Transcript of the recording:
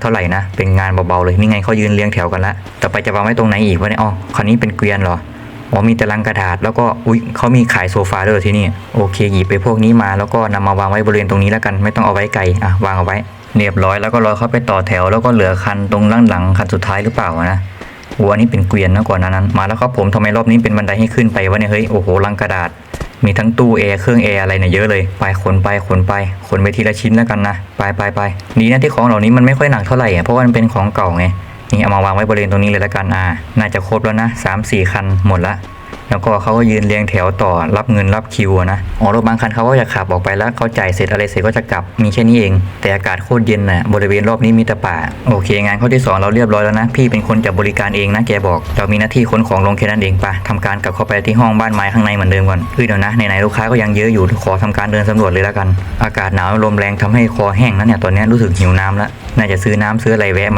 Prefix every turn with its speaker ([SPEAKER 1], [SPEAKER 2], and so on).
[SPEAKER 1] เท่าไหร่นะ เป็นงานเบาๆเลยนี่ไงเขายืนเรียงแถวกันละต่อไปจะวางไว้ตรงไหนอีกวะเนี่ยอ๋อคันนี้เป็นเกวียนเหรออ๋อมีตารางกระดาษแล้วก็อุ๊ยเขามีขายโซฟาด้วยที่นี่โอเคหยิบไปพวกนี้มาแล้วก็นำมาวางไว้บริเวณตรงนี้แล้วกันไม่ต้องเอาไว้ไกลอะวางเอาไว้เรียบร้อยแล้วก็รอเขาไปต่อแถวแล้วก็เหลือคันตรงล่างหลังคันสุดท้ายหรือเปล่านะโอ้อันนี้เป็นเกวียนนะก่อนหนานั้นมาแล้วครับผมทำไมรอบนี้เป็นบันไดให้ขึ้นไปวะเนี่ยเฮ้ยโอ้โหลังกระดาษ มีทั้งตู้แอร์เครื่องแอร์อะไรเนี่ยเยอะเลยไปขนไปขนไปขนไปทีละชิ้นแล้วกันนะไปไปไปดีนะที่ของเหล่านี้มันไม่ค่อยหนักเท่าไหร่อะเพราะว่ามันเป็นของเก่าไงนี่เอามาวางไว้บริเวณตรงนี้เลยแล้วกันอ่าน่าจะครบแล้วนะสามสี่คันหมดละ แล้วก็เขาก็ยืนเรียงแถวต่อรับเงินรับคิวนะอ๋อรถบางคันเขาก็จะขับออกไปแล้วเขาจ่ายเสร็จอะไรเสร็จก็จะกลับมีแค่นี้เอง แต่อากาศโคตรเย็นน่ะบริเวณรอบนี้มีแต่ป่าโอเค งานข้อที่สองเราเรียบร้อยแล้วนะ พี่เป็นคนจับบริการเองนะแกบอก เรามีหน้าที่ขนของลงแค่นั้นเองปะทำการกลับเข้าไปที่ห้องบ้านไม้ข้างในเหมือนเดิมก่อนเฮ้ยเดี๋ยวนะไหนๆลูกค้าก็ยังเยอะอยู่ขอทำการเดินสำรวจเลยแล้วกัน อากาศหนาวลมแรงทำให้คอแห้งนะเนี่ยตอนนี้รู้สึกหิวน้ำแล้วน่าจะซื้อน้ำซื้ออะไรแวะมา